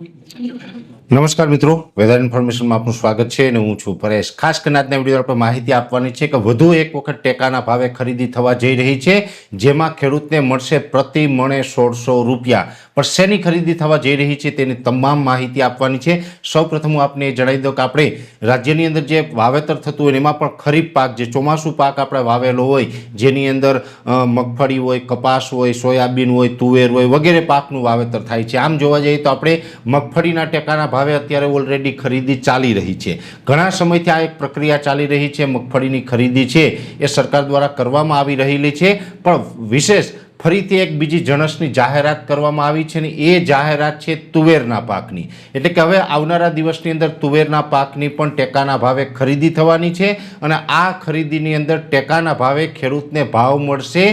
નમસ્કાર મિત્રો. વેધર ઇન્ફોર્મેશનમાં આપનું સ્વાગત છે અને હું છું પરેશ. ખાસ કરીને આજના વીડિયો આપણે માહિતી આપવાની છે કે વધુ એક વખત ટેકાના ભાવે ખરીદી થવા જઈ રહી છે, જેમાં ખેડૂતને મળશે પ્રતિ મણે સોળસો રૂપિયા. પણ શેની ખરીદી થવા જઈ રહી છે તેની તમામ માહિતી આપવાની છે. સૌપ્રથમ હું આપને જણાવી દઉં કે આપણે રાજ્યની અંદર જે વાવેતર થતું હોય એમાં પણ ખરીફ પાક, જે ચોમાસું પાક આપણે વાવેલો હોય, જેની અંદર મગફળી હોય, કપાસ હોય, સોયાબીન હોય, તુવેર હોય, વગેરે પાકનું વાવેતર થાય છે. આમ જોવા જઈએ તો આપણે મગફળીના ટેકાના ભાવે અત્યારે ઓલરેડી ખરીદી ચાલી રહી છે. ઘણા સમયથી આ એક પ્રક્રિયા ચાલી રહી છે. મગફળીની ખરીદી છે એ સરકાર દ્વારા કરવામાં આવી રહેલી છે. પણ વિશેષ ફરીથી એક બીજી જણસની જાહેરાત કરવામાં આવી છે ને એ જાહેરાત છે તુવેરના પાકની. એટલે કે હવે આવનારા દિવસની અંદર તુવેરના પાકની પણ ટેકાના ભાવે ખરીદી થવાની છે અને આ ખરીદીની અંદર ટેકાના ભાવે ખેડૂતને ભાવ મળશે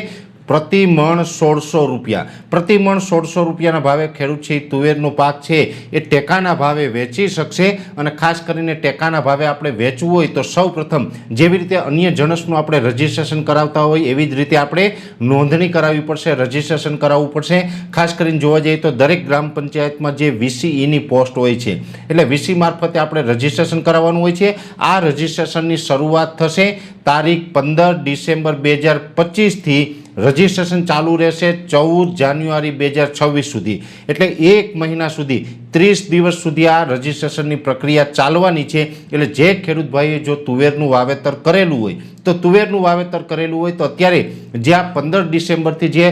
પ્રતિ મણ સોળસો રૂપિયા. પ્રતિ મણ સોળસો રૂપિયાના ભાવે ખેડૂત છે તુવેરનો પાક છે, એ ટેકાના ભાવે વેચી શકશે અને ખાસ કરીને ટેકાના ભાવે આપણે વેચવું હોય તો સૌ પ્રથમ જેવી રીતે અન્ય જણસનું આપણે રજિસ્ટ્રેશન કરાવતા હોય, એવી જ રીતે આપણે નોંધણી કરાવવી પડશે, રજિસ્ટ્રેશન કરાવવું પડશે. ખાસ કરીને જોવા જઈએ તો દરેક ગ્રામ પંચાયતમાં જે વીસીઈની પોસ્ટ હોય છે, એટલે વીસી મારફતે આપણે રજિસ્ટ્રેશન કરાવવાનું હોય છે. આ રજિસ્ટ્રેશનની શરૂઆત થશે તારીખ પંદર ડિસેમ્બર બે હજાર પચીસથી રજિસ્ટ્રેશન ચાલુ રહેશે ચૌદ જાન્યુઆરી બે હજાર છવ્વીસ સુધી. એટલે એક મહિના સુધી ત્રીસ દિવસ સુધી આ રજિસ્ટ્રેશનની પ્રક્રિયા ચાલવાની છે. એટલે જે ખેડૂત ભાઈએ જો તુવેરનું વાવેતર કરેલું હોય, તો તુવેરનું વાવેતર કરેલું હોય તો અત્યારે જે આ પંદર ડિસેમ્બરથી જે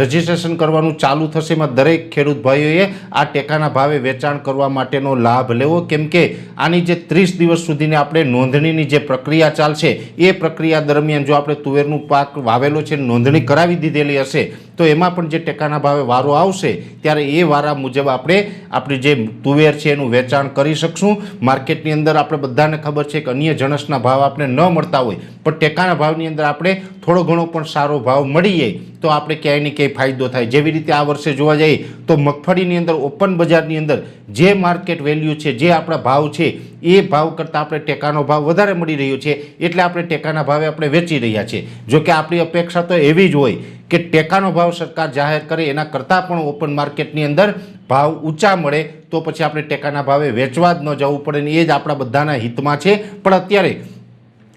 રજીસ્ટ્રેશન રજિસ્ટ્રેશન કરવાનું ચાલુ થશે, એમાં દરેક ખેડૂત ભાઈઓએ આ ટેકાના ભાવે વેચાણ કરવા માટેનો લાભ લેવો. કેમ કે આની જે ત્રીસ દિવસ સુધીની આપણે નોંધણીની જે પ્રક્રિયા ચાલશે, એ પ્રક્રિયા દરમિયાન જો આપણે તુવેરનું પાક વાવેલો છે, નોંધણી કરાવી દીધેલી હશે તો એમાં પણ જે ટેકાના ભાવે વારો આવશે, ત્યારે એ વારા મુજબ આપણે આપણી જે તુવેર છે એનું વેચાણ કરી શકશું. માર્કેટની અંદર આપણે બધાને ખબર છે કે અન્ય જણસના ભાવ આપણે ન મળતા હોય, પણ ટેકાના ભાવની અંદર આપણે થોડો ઘણો પણ સારો ભાવ મળી જાય તો આપણે ક્યાંય ને ક્યાંય ફાયદો થાય. જેવી રીતે આ વર્ષે જોવા જઈએ તો મગફળીની અંદર ઓપન બજારની અંદર જે માર્કેટ વેલ્યુ છે, જે આપણા ભાવ છે, એ ભાવ કરતાં આપણે ટેકાનો ભાવ વધારે મળી રહ્યો છે, એટલે આપણે ટેકાના ભાવે આપણે વેચી રહ્યા છીએ. જો કે આપણી અપેક્ષા તો એવી જ હોય કે ટેકાનો ભાવ સરકાર જાહેર કરે, એના કરતાં પણ ઓપન માર્કેટની અંદર ભાવ ઊંચા મળે, તો પછી આપણે ટેકાના ભાવે વેચવા જ ન જવું પડે ને એ જ આપણા બધાના હિતમાં છે. પણ અત્યારે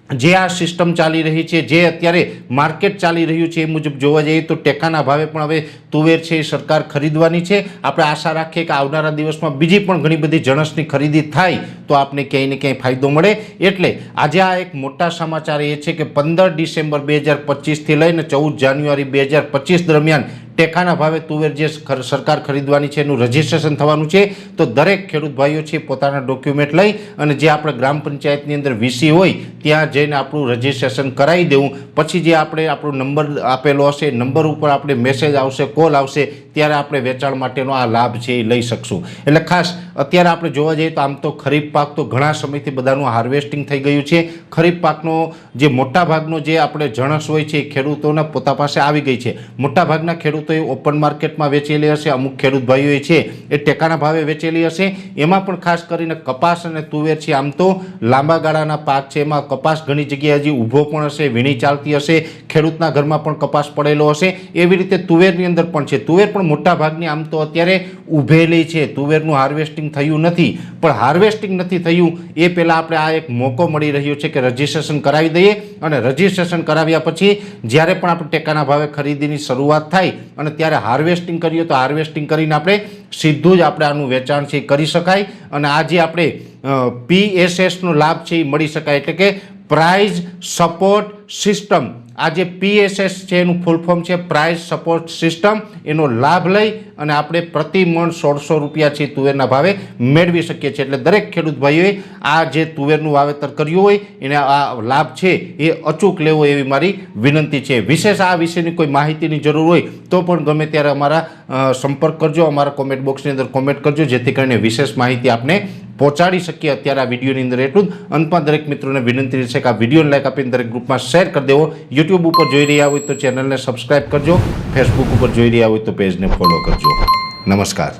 જે આ સિસ્ટમ ચાલી રહી છે, જે અત્યારે માર્કેટ ચાલી રહ્યું છે એ મુજબ જોવા જઈએ તો ટેકાના ભાવે પણ હવે તુવેર છે એ સરકાર ખરીદવાની છે. આપણે આશા રાખીએ કે આવનારા દિવસમાં બીજી પણ ઘણી બધી જણસની ખરીદી થાય તો આપને ક્યાંય ને ક્યાંય ફાયદો મળે. એટલે આજે આ એક મોટા સમાચાર એ છે કે પંદર ડિસેમ્બર બે હજાર પચીસથી લઈને ચૌદ જાન્યુઆરી બે હજાર પચીસ દરમિયાન ટેકાના ભાવે તુવેર જે સરકાર ખરીદવાની છે, એનું રજીસ્ટ્રેશન થવાનું છે, તો દરેક ખેડૂત ભાઈઓ છે પોતાના ડોક્યુમેન્ટ લઈ અને જે આપણે ગ્રામ પંચાયતની અંદર વીસી હોય, ત્યાં જઈને આપણું રજીસ્ટ્રેશન કરાવી દેવું. પછી જે આપણે આપણો નંબર આપેલો હશે નંબર ઉપર આપણે મેસેજ આવશે, કોલ આવશે, ત્યારે આપણે વેચાણ માટેનો આ લાભ છે એ લઈ શકશું. એટલે ખાસ અત્યારે આપણે જોવા જઈએ તો આમ તો ખરીફ પાક તો ઘણા સમયથી બધાનું હાર્વેસ્ટિંગ થઈ ગયું છે. ખરીફ પાકનો જે મોટા ભાગનો જે આપણે જણસ હોય છે એ ખેડૂતોના પોતા પાસે આવી ગઈ છે. મોટા ભાગના ખેડૂતોએ ઓપન માર્કેટમાં વેચેલી હશે, અમુક ખેડૂત ભાઈઓએ છે એ ટેકાના ભાવે વેચેલી હશે. એમાં પણ ખાસ કરીને કપાસ અને તુવેર છે આમ તો લાંબા ગાળાના પાક છે. એમાં કપાસ ઘણી જગ્યાએ હજી ઊભો પણ હશે, વીણી ચાલતી હશે, ખેડૂતના ઘરમાં પણ કપાસ પડેલો હશે. એવી રીતે તુવેરની અંદર પણ છે. તુવેર પણ મોટા ભાગની આમ તો અત્યારે ઊભેલી છે. તુવેરનું હાર્વેસ્ટિંગ થયું નથી, પણ હાર્વેસ્ટિંગ નથી થયું, એ પહેલાં આપણે આ એક મોકો મળી રહ્યો છે કે રજિસ્ટ્રેશન કરાવી દઈએ અને રજિસ્ટ્રેશન કરાવ્યા પછી જ્યારે પણ આપણે ટેકાના ભાવે ખરીદીની શરૂઆત થાય અને ત્યારે હાર્વેસ્ટિંગ કરીએ તો હાર્વેસ્ટિંગ કરીને આપણે સીધું જ આપણે આનું વેચાણ છે કરી શકાય અને આ જે આપણે પીએસએસનો લાભ છે એ મળી શકાય. એટલે કે પ્રાઇઝ સપોર્ટ સિસ્ટમ આ જે પીએસએસ છે, એનું ફૂલ ફોર્મ છે પ્રાઇઝ સપોર્ટ સિસ્ટમ એનો લાભ લઈ અને આપણે પ્રતિ મણ સોળસો રૂપિયા છે તુવેરના ભાવે મેળવી શકીએ છીએ. એટલે દરેક ખેડૂત ભાઈઓએ આ જે તુવેરનું વાવેતર કર્યું હોય, એને આ લાભ છે એ અચૂક લેવો એવી મારી વિનંતી છે. વિશેષ આ વિશેની કોઈ માહિતીની જરૂર હોય, તો પણ ગમે ત્યારે અમારા સંપર્ક કરજો. અમારા કોમેન્ટ બોક્સની અંદર કોમેન્ટ કરજો, જેથી કરીને વિશેષ માહિતી આપને પહોંચાડી શકીએ અત્યારે આ વિડીયોની અંદર એટલું જ. અંતમાં દરેક મિત્રોને વિનંતી રહેશે કે આ વિડીયોને લાઈક આપીને દરેક ગ્રુપમાં શેર કરી દેવો. યુટ્યુબ ઉપર જોઈ રહ્યા હોય તો ચેનલને સબસ્ક્રાઇબ કરજો. ફેસબુક ઉપર જોઈ રહ્યા હોય તો પેજને ફોલો કરજો. નમસ્કાર.